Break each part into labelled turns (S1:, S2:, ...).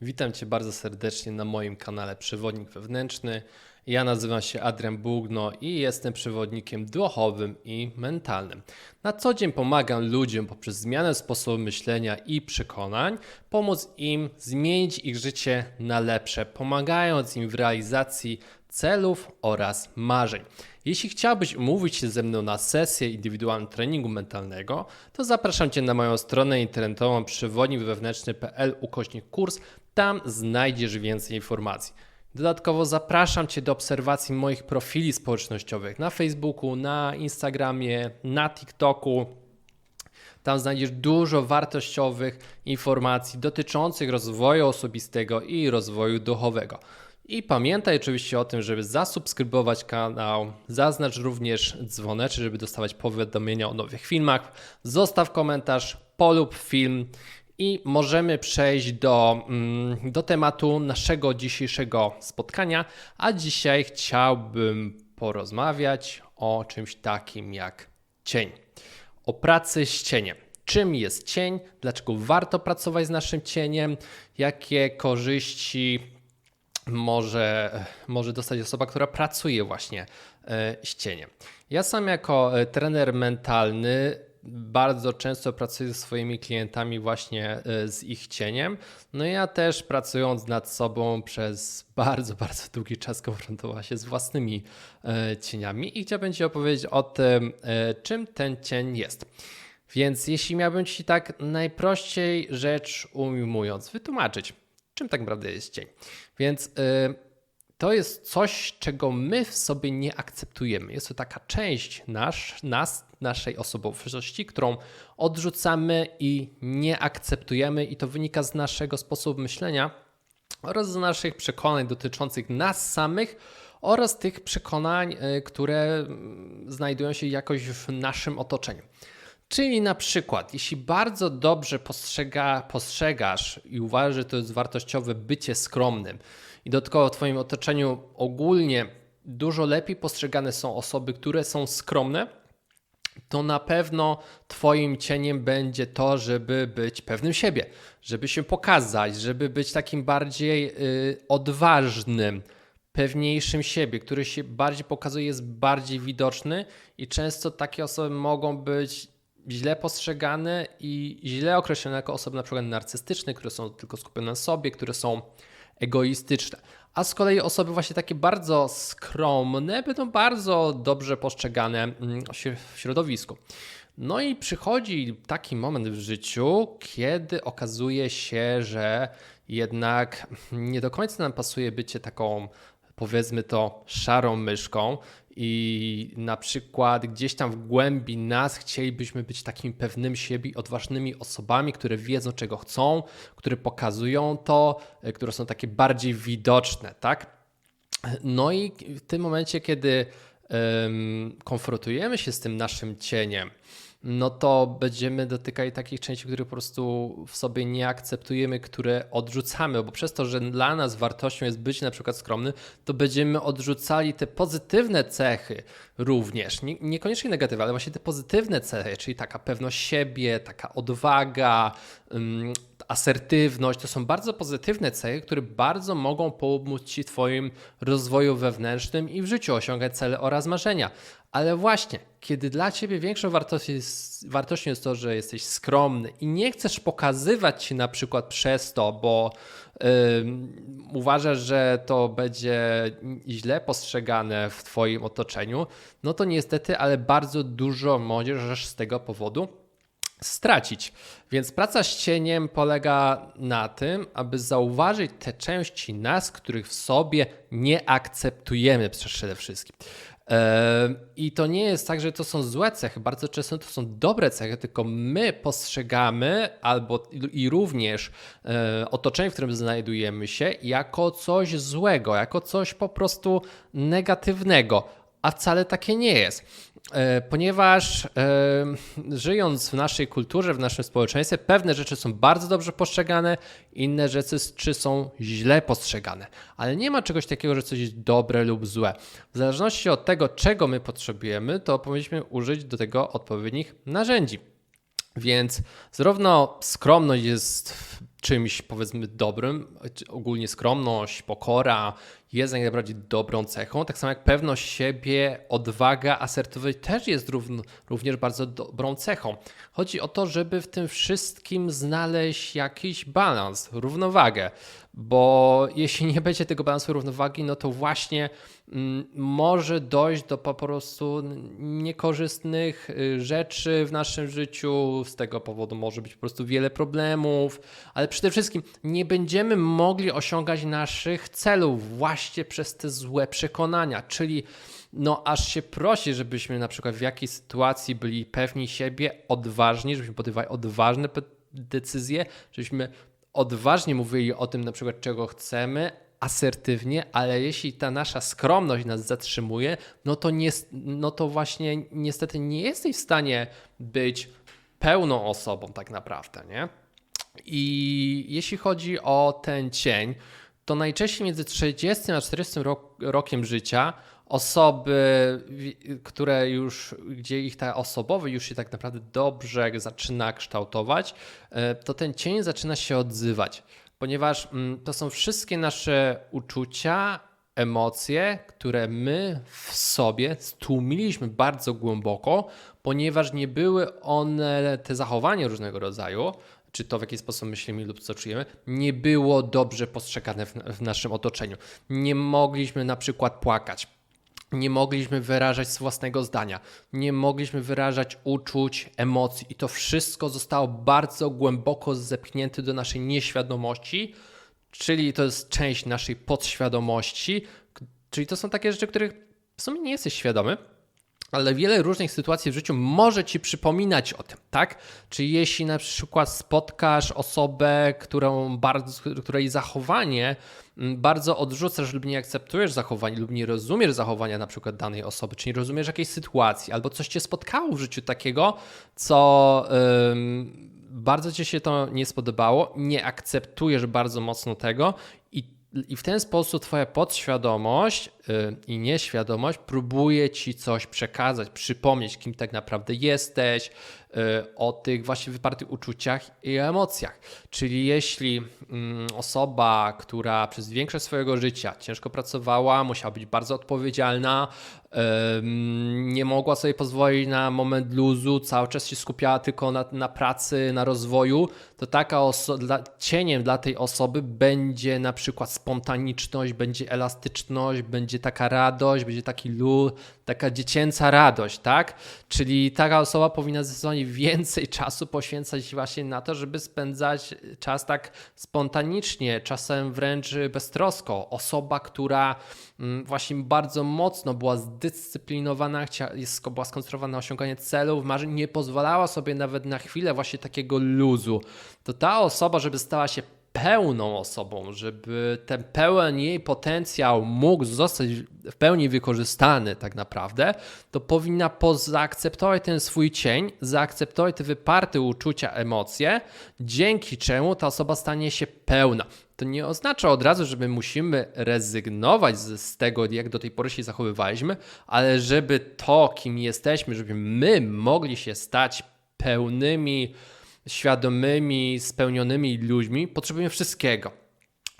S1: Witam Cię bardzo serdecznie na moim kanale Przewodnik Wewnętrzny. Ja nazywam się Adrian Bugno i jestem przewodnikiem duchowym i mentalnym. Na co dzień pomagam ludziom poprzez zmianę sposobu myślenia i przekonań, pomóc im zmienić ich życie na lepsze, pomagając im w realizacji celów oraz marzeń. Jeśli chciałbyś umówić się ze mną na sesję indywidualnego treningu mentalnego, to zapraszam Cię na moją stronę internetową przewodnikwewnętrzny.pl ukośnik kurs. Tam znajdziesz więcej informacji. Dodatkowo zapraszam Cię do obserwacji moich profili społecznościowych na Facebooku, na Instagramie, na TikToku. Tam znajdziesz dużo wartościowych informacji dotyczących rozwoju osobistego i rozwoju duchowego. I pamiętaj oczywiście o tym, żeby zasubskrybować kanał, zaznacz również dzwoneczek, żeby dostawać powiadomienia o nowych filmach. Zostaw komentarz, polub film i możemy przejść do, mm, do tematu naszego dzisiejszego spotkania. A dzisiaj chciałbym porozmawiać o czymś takim jak cień. O pracy z cieniem. Czym jest cień? Dlaczego warto pracować z naszym cieniem? Jakie korzyści może, może dostać osoba, która pracuje właśnie e, z cieniem. Ja sam jako e, trener mentalny bardzo często pracuję ze swoimi klientami właśnie e, z ich cieniem. No ja też pracując nad sobą przez bardzo, bardzo długi czas konfrontowała się z własnymi cieniami i chciałbym Ci opowiedzieć o tym, czym ten cień jest. Więc jeśli miałbym Ci tak najprościej rzecz ujmując, wytłumaczyć, czym tak naprawdę jest cień. Więc to jest coś, czego my w sobie nie akceptujemy. Jest to taka część nasz, nas, naszej osobowości, którą odrzucamy i nie akceptujemy, i to wynika z naszego sposobu myślenia oraz z naszych przekonań dotyczących nas samych oraz tych przekonań, y, które mm, znajdują się jakoś w naszym otoczeniu. Czyli na przykład, jeśli bardzo dobrze postrzega, postrzegasz i uważasz, że to jest wartościowe bycie skromnym, i dodatkowo w Twoim otoczeniu ogólnie dużo lepiej postrzegane są osoby, które są skromne, to na pewno Twoim cieniem będzie to, żeby być pewnym siebie, żeby się pokazać, żeby być takim bardziej yy, odważnym, pewniejszym siebie, który się bardziej pokazuje, jest bardziej widoczny i często takie osoby mogą być źle postrzegane i źle określone jako osoby na przykład narcystyczne, które są tylko skupione na sobie, które są egoistyczne. A z kolei osoby właśnie takie bardzo skromne będą bardzo dobrze postrzegane mm, w środowisku. No i przychodzi taki moment w życiu, kiedy okazuje się, że jednak nie do końca nam pasuje bycie taką, powiedzmy to, szarą myszką i na przykład gdzieś tam w głębi nas chcielibyśmy być takimi pewnymi siebie, odważnymi osobami, które wiedzą, czego chcą, które pokazują to, e, które są takie bardziej widoczne, tak? No i w tym momencie, kiedy um, konfrontujemy się z tym naszym cieniem, no to będziemy dotykali takich części, które po prostu w sobie nie akceptujemy, które odrzucamy, bo przez to, że dla nas wartością jest być na przykład skromny, to będziemy odrzucali te pozytywne cechy również, nie, niekoniecznie negatywne, ale właśnie te pozytywne cechy, czyli taka pewność siebie, taka odwaga, asertywność, to są bardzo pozytywne cechy, które bardzo mogą pomóc Ci w Twoim rozwoju wewnętrznym i w życiu osiągać cele oraz marzenia. Ale właśnie, kiedy dla ciebie większą wartością jest, wartością jest to, że jesteś skromny i nie chcesz pokazywać się na przykład przez to, bo yy, uważasz, że to będzie źle postrzegane w twoim otoczeniu, no to niestety, ale bardzo dużo możesz z tego powodu stracić. Więc praca z cieniem polega na tym, aby zauważyć te części nas, których w sobie nie akceptujemy przede wszystkim. I to nie jest tak, że to są złe cechy, bardzo często to są dobre cechy, tylko my postrzegamy albo i również e, otoczenie, w którym znajdujemy się, jako coś złego, jako coś po prostu negatywnego, a wcale takie nie jest. E, ponieważ e, żyjąc w naszej kulturze, w naszym społeczeństwie, pewne rzeczy są bardzo dobrze postrzegane, inne rzeczy są źle postrzegane. Ale nie ma czegoś takiego, że coś jest dobre lub złe. W zależności od tego, czego my potrzebujemy, to powinniśmy użyć do tego odpowiednich narzędzi. Więc zarówno skromność jest czymś powiedzmy dobrym, ogólnie skromność, pokora jest jak najbardziej dobrą cechą, tak samo jak pewność siebie, odwaga, asertywność też jest równo, również bardzo dobrą cechą. Chodzi o to, żeby w tym wszystkim znaleźć jakiś balans, równowagę, bo jeśli nie będzie tego balansu równowagi, no to właśnie mm, może dojść do po prostu niekorzystnych y, rzeczy w naszym życiu. Z tego powodu może być po prostu wiele problemów, ale przede wszystkim nie będziemy mogli osiągać naszych celów właśnie przez te złe przekonania, czyli no aż się prosi, żebyśmy na przykład w jakiejś sytuacji byli pewni siebie, odważni, żebyśmy podejmowali odważne decyzje, żebyśmy odważnie mówili o tym na przykład czego chcemy, asertywnie, ale jeśli ta nasza skromność nas zatrzymuje, no to, nie, no to właśnie niestety nie jesteś w stanie być pełną osobą tak naprawdę, nie? I jeśli chodzi o ten cień, to najczęściej między 30 a 40 rok, rokiem życia osoby, które już, gdzie ich ta osobowy już się tak naprawdę dobrze zaczyna kształtować, e, to ten cień zaczyna się odzywać, ponieważ mm, to są wszystkie nasze uczucia, emocje, które my w sobie stłumiliśmy bardzo głęboko, ponieważ nie były one, te zachowania różnego rodzaju, czy to w jaki sposób myślimy lub co czujemy, nie było dobrze postrzegane w, w naszym otoczeniu. Nie mogliśmy na przykład płakać. Nie mogliśmy wyrażać własnego zdania, nie mogliśmy wyrażać uczuć, emocji, i to wszystko zostało bardzo głęboko zepchnięte do naszej nieświadomości, czyli to jest część naszej podświadomości, czyli to są takie rzeczy, których w sumie nie jesteś świadomy, ale wiele różnych sytuacji w życiu może ci przypominać o tym, tak? Czy jeśli na przykład spotkasz osobę, którą bardzo, której zachowanie mm, bardzo odrzucasz lub nie akceptujesz zachowania lub nie rozumiesz zachowania na przykład danej osoby, czy nie rozumiesz jakiejś sytuacji, albo coś cię spotkało w życiu takiego, co bardzo ci się to nie spodobało, nie akceptujesz bardzo mocno tego i w ten sposób Twoja podświadomość yy, i nieświadomość próbuje Ci coś przekazać, przypomnieć, kim tak naprawdę jesteś, Y, o tych właśnie wypartych uczuciach i emocjach. Czyli jeśli mm, osoba, która przez większość swojego życia ciężko pracowała, musiała być bardzo odpowiedzialna, nie mogła sobie pozwolić na moment luzu, cały czas się skupiała tylko na, na pracy, na rozwoju, to taka cieniem dla tej osoby będzie na przykład spontaniczność, będzie elastyczność, będzie taka radość, będzie taki luz, taka dziecięca radość, tak? Czyli taka osoba powinna zdecydowanie więcej czasu poświęcać właśnie na to, żeby spędzać czas tak spontanicznie, czasem wręcz beztrosko. Osoba, która właśnie bardzo mocno była zdyscyplinowana, była skonstruowana na osiąganie celów, marzeń, nie pozwalała sobie nawet na chwilę właśnie takiego luzu. To ta osoba, żeby stała się pełną osobą, żeby ten pełen jej potencjał mógł zostać w pełni wykorzystany tak naprawdę, to powinna zaakceptować ten swój cień, zaakceptować te wyparte uczucia, emocje, dzięki czemu ta osoba stanie się pełna. To nie oznacza od razu, że my musimy rezygnować z, z tego, jak do tej pory się zachowywaliśmy, ale żeby to, kim jesteśmy, żeby my mogli się stać pełnymi, świadomymi, spełnionymi ludźmi, potrzebujemy wszystkiego.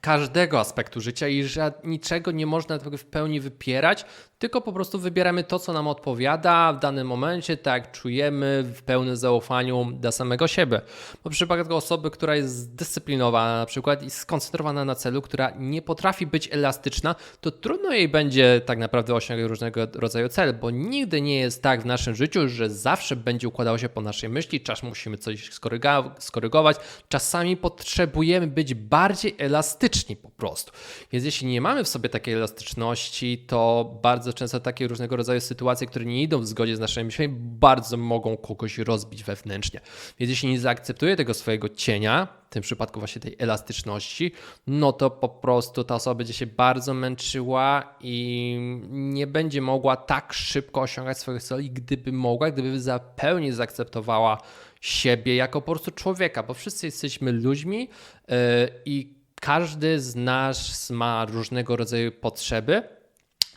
S1: Każdego aspektu życia i że niczego nie można w pełni wypierać, tylko po prostu wybieramy to, co nam odpowiada w danym momencie, tak czujemy w pełnym zaufaniu do samego siebie. Bo w przypadku osoby, która jest zdyscyplinowana na przykład i skoncentrowana na celu, która nie potrafi być elastyczna, to trudno jej będzie tak naprawdę osiągać różnego rodzaju cele, bo nigdy nie jest tak w naszym życiu, że zawsze będzie układało się po naszej myśli, czas musimy coś skorygować, czasami potrzebujemy być bardziej elastyczni po prostu. Więc jeśli nie mamy w sobie takiej elastyczności, to bardzo bardzo często takie różnego rodzaju sytuacje, które nie idą w zgodzie z naszymi myślami, bardzo mogą kogoś rozbić wewnętrznie. Więc jeśli nie zaakceptuje tego swojego cienia, w tym przypadku właśnie tej elastyczności, no to po prostu ta osoba będzie się bardzo męczyła i nie będzie mogła tak szybko osiągać swoich celów, gdyby mogła, gdyby za pełni zaakceptowała siebie jako po prostu człowieka, bo wszyscy jesteśmy ludźmi yy, i każdy z nas ma różnego rodzaju potrzeby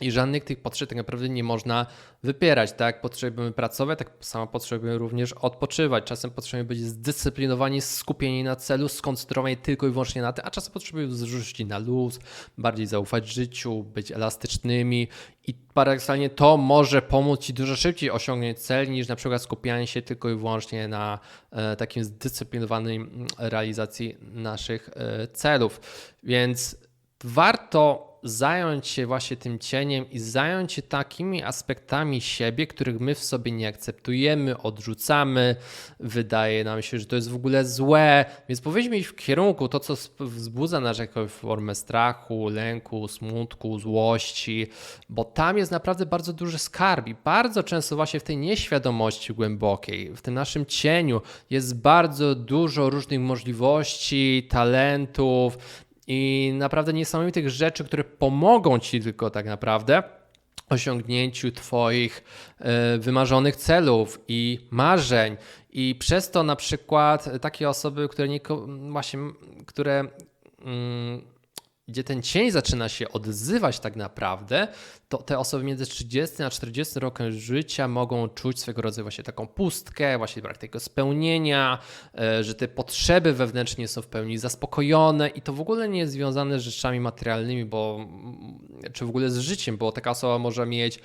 S1: I żadnych tych potrzeb tak naprawdę nie można wypierać. Tak potrzebujemy pracować, tak samo potrzebujemy również odpoczywać. Czasem potrzebujemy być zdyscyplinowani, skupieni na celu, skoncentrowani tylko i wyłącznie na tym, a czasem potrzebujemy zrzucić na luz, bardziej zaufać życiu, być elastycznymi i paradoksalnie to może pomóc Ci dużo szybciej osiągnąć cel niż na przykład skupianie się tylko i wyłącznie na e, takim zdyscyplinowanej realizacji naszych e, celów. Więc warto zająć się właśnie tym cieniem i zająć się takimi aspektami siebie, których my w sobie nie akceptujemy, odrzucamy, wydaje nam się, że to jest w ogóle złe, więc powinniśmy iść w kierunku to, co wzbudza nas jakąś formę strachu, lęku, smutku, złości, bo tam jest naprawdę bardzo duży skarb i bardzo często właśnie w tej nieświadomości głębokiej, w tym naszym cieniu jest bardzo dużo różnych możliwości, talentów, i naprawdę niesamowitych rzeczy, które pomogą ci tylko tak naprawdę osiągnięciu Twoich e, wymarzonych celów i marzeń. I przez to na przykład takie osoby, które nie, właśnie, które mm, gdzie ten cień zaczyna się odzywać tak naprawdę, to te osoby między 30 a 40 rokiem życia mogą czuć swego rodzaju właśnie taką pustkę, właśnie brak tego spełnienia, e, że te potrzeby wewnętrznie są w pełni zaspokojone i to w ogóle nie jest związane z rzeczami materialnymi, bo czy w ogóle z życiem, bo taka osoba może mieć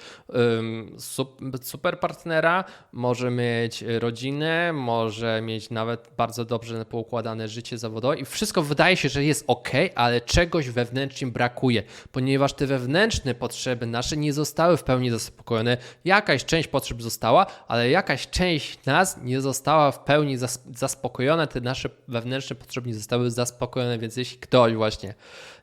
S1: super partnera, może mieć rodzinę, może mieć nawet bardzo dobrze poukładane życie zawodowe i wszystko wydaje się, że jest ok, ale czegoś wewnętrznie brakuje, ponieważ te wewnętrzne potrzeby nasze nie zostały w pełni zaspokojone. Jakaś część potrzeb została, ale jakaś część nas nie została w pełni zaspokojona. Te nasze wewnętrzne potrzeby nie zostały zaspokojone, więc jeśli ktoś właśnie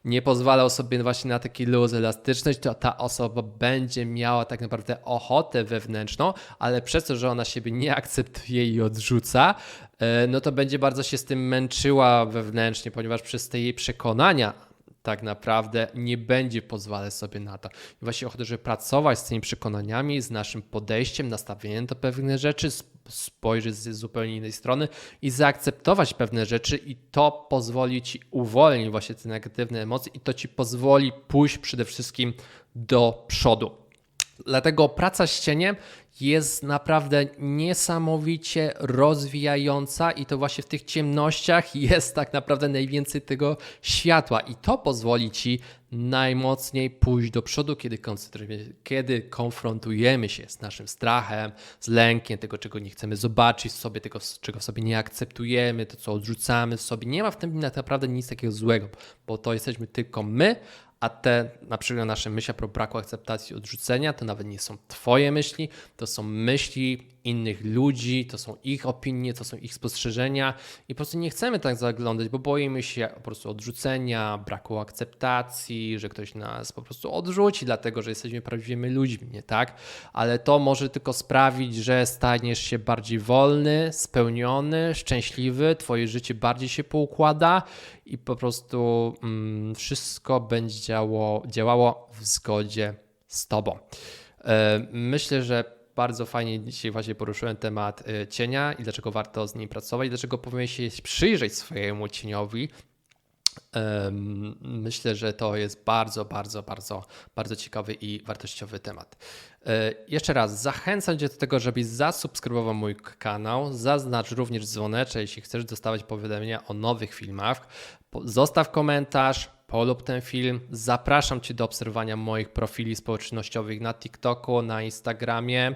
S1: nie pozwalał sobie właśnie na taki luz, elastyczność, to ta osoba będzie miała tak naprawdę ochotę wewnętrzną, ale przez to, że ona siebie nie akceptuje i odrzuca, e, no to będzie bardzo się z tym męczyła wewnętrznie, ponieważ przez te jej przekonania, tak naprawdę nie będzie pozwalać sobie na to. I właśnie chodzi, żeby pracować z tymi przekonaniami, z naszym podejściem, nastawieniem do pewnych rzeczy, spojrzeć z zupełnie innej strony i zaakceptować pewne rzeczy i to pozwoli Ci uwolnić właśnie te negatywne emocje i to Ci pozwoli pójść przede wszystkim do przodu. Dlatego praca z cieniem jest naprawdę niesamowicie rozwijająca i to właśnie w tych ciemnościach jest tak naprawdę najwięcej tego światła i to pozwoli Ci najmocniej pójść do przodu, kiedy, kiedy konfrontujemy się z naszym strachem, z lękiem, tego czego nie chcemy zobaczyć sobie, tego czego sobie nie akceptujemy, to co odrzucamy w sobie. Nie ma w tym naprawdę nic takiego złego, bo to jesteśmy tylko my, a te na przykład nasze myśli pro braku akceptacji, odrzucenia, to nawet nie są Twoje myśli, to są myśli innych ludzi, to są ich opinie, to są ich spostrzeżenia i po prostu nie chcemy tak zaglądać, bo boimy się po prostu odrzucenia, braku akceptacji, że ktoś nas po prostu odrzuci, dlatego że jesteśmy prawdziwymi ludźmi, nie tak? Ale to może tylko sprawić, że staniesz się bardziej wolny, spełniony, szczęśliwy, Twoje życie bardziej się poukłada i po prostu mm, wszystko będzie działo, działało w zgodzie z Tobą. E, myślę, że bardzo fajnie dzisiaj właśnie poruszyłem temat y, cienia i dlaczego warto z nim pracować, dlaczego powinien się przyjrzeć swojemu cieniowi. Myślę, że to jest bardzo, bardzo, bardzo, bardzo ciekawy i wartościowy temat. E, jeszcze raz, zachęcam Cię do tego, żebyś zasubskrybował mój kanał. Zaznacz również dzwoneczek, jeśli chcesz dostawać powiadomienia o nowych filmach. Zostaw komentarz, polub ten film. Zapraszam Cię do obserwowania moich profili społecznościowych na TikToku, na Instagramie,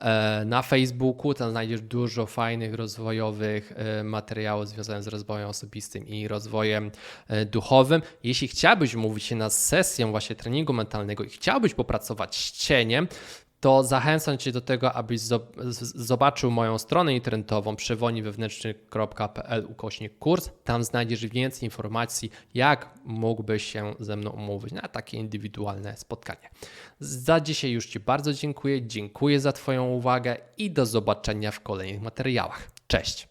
S1: e, na Facebooku. Tam znajdziesz dużo fajnych, rozwojowych e, materiałów związanych z rozwojem osobistym i rozwojem e, duchowym. Jeśli chciałbyś umówić się na sesję właśnie treningu mentalnego i chciałbyś popracować z cieniem, to zachęcam Cię do tego, abyś zobaczył moją stronę internetową przewodnikwewnętrzny.pl ukośnik kurs. Tam znajdziesz więcej informacji, jak mógłbyś się ze mną umówić na takie indywidualne spotkanie. Za dzisiaj już Ci bardzo dziękuję, dziękuję za Twoją uwagę i do zobaczenia w kolejnych materiałach. Cześć!